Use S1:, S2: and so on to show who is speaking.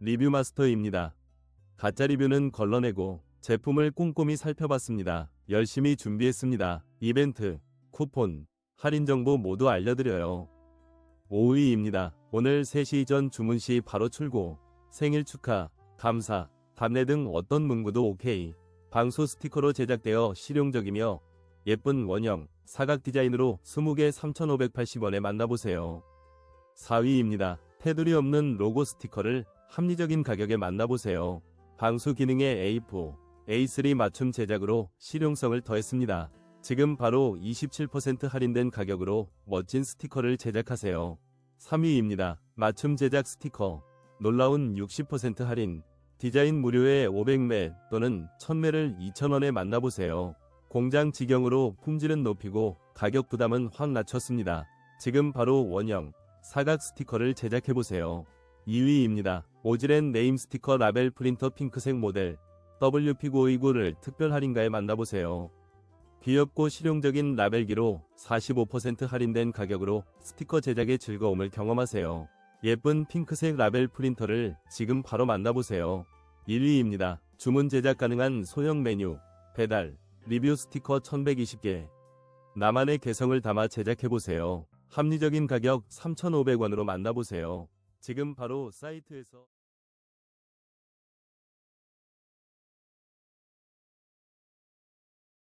S1: 리뷰 마스터입니다. 가짜 리뷰는 걸러내고 제품을 꼼꼼히 살펴봤습니다. 열심히 준비했습니다. 이벤트, 쿠폰, 할인 정보 모두 알려드려요. 5위입니다. 오늘 3시 전 주문 시 바로 출고. 생일 축하, 감사, 답례 등 어떤 문구도 오케이. 방수 스티커로 제작되어 실용적이며 예쁜 원형, 사각 디자인으로 20개 3,580원에 만나보세요. 4위입니다. 테두리 없는 로고 스티커를 합리적인 가격에 만나보세요. 방수 기능의 A4, A3 맞춤 제작으로 실용성을 더했습니다. 지금 바로 27% 할인된 가격으로 멋진 스티커를 제작하세요. 3위입니다. 맞춤 제작 스티커. 놀라운 60% 할인. 디자인 무료에 500매 또는 1000매를 2,000원에 만나보세요. 공장 직영으로 품질은 높이고 가격 부담은 확 낮췄습니다. 지금 바로 원형, 사각 스티커를 제작해보세요. 2위입니다. 오지렌 네임 스티커 라벨 프린터 핑크색 모델 WP929를 특별 할인가에 만나보세요. 귀엽고 실용적인 라벨기로 45% 할인된 가격으로 스티커 제작의 즐거움을 경험하세요. 예쁜 핑크색 라벨 프린터를 지금 바로 만나보세요. 1위입니다. 주문 제작 가능한 소형 메뉴, 배달, 리뷰 스티커 1120개. 나만의 개성을 담아 제작해보세요. 합리적인 가격 3,500원으로 만나보세요. 지금 바로 사이트에서